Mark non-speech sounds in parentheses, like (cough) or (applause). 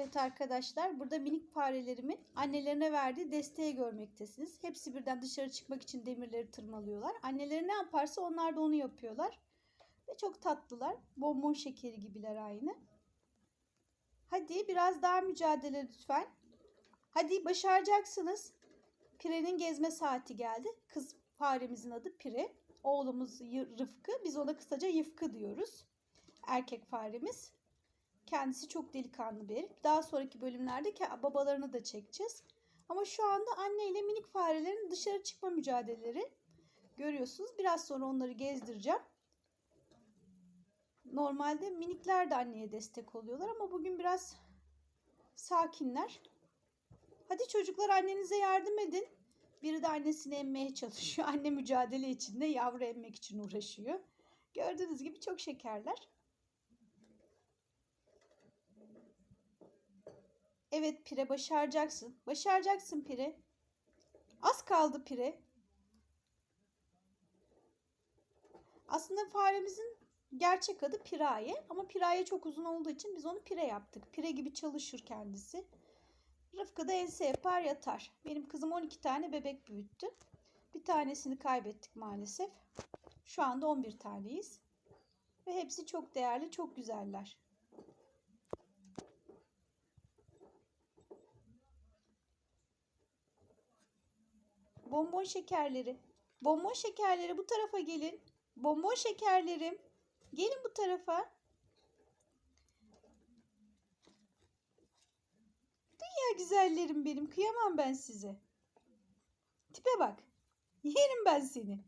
Evet arkadaşlar burada minik farelerimin annelerine verdiği desteği görmektesiniz. Hepsi birden dışarı çıkmak için demirleri tırmalıyorlar. Anneleri ne yaparsa onlar da onu yapıyorlar. Ve çok tatlılar. Bonbon şekeri gibiler aynı. Hadi biraz daha mücadele lütfen. Hadi başaracaksınız. Pire'nin gezme saati geldi. Kız faremizin adı Pire. Oğlumuz Rıfkı. Biz ona kısaca Yıfkı diyoruz. Erkek faremiz. Kendisi çok delikanlı bir herif. Daha sonraki bölümlerde babalarını da çekeceğiz. Ama şu anda anne ile minik farelerin dışarı çıkma mücadeleleri görüyorsunuz. Biraz sonra onları gezdireceğim. Normalde minikler de anneye destek oluyorlar ama bugün biraz sakinler. Hadi çocuklar annenize yardım edin. Biri de annesini emmeye çalışıyor. (laughs) Anne mücadele içinde yavru emmek için uğraşıyor. Gördüğünüz gibi çok şekerler. Evet Pire başaracaksın. Başaracaksın Pire. Az kaldı Pire. Aslında faremizin gerçek adı Piraye ama Piraye çok uzun olduğu için biz onu Pire yaptık. Pire gibi çalışır kendisi. Rıfkı da ense yapar yatar. Benim kızım 12 tane bebek büyüttü. Bir tanesini kaybettik maalesef. Şu anda 11 taneyiz. Ve hepsi çok değerli, çok güzeller. Bonbon şekerleri. Bonbon şekerleri bu tarafa gelin. Bonbon şekerlerim. Gelin bu tarafa. Dünya güzellerim benim. Kıyamam ben size. Tipe bak. Yerim ben seni.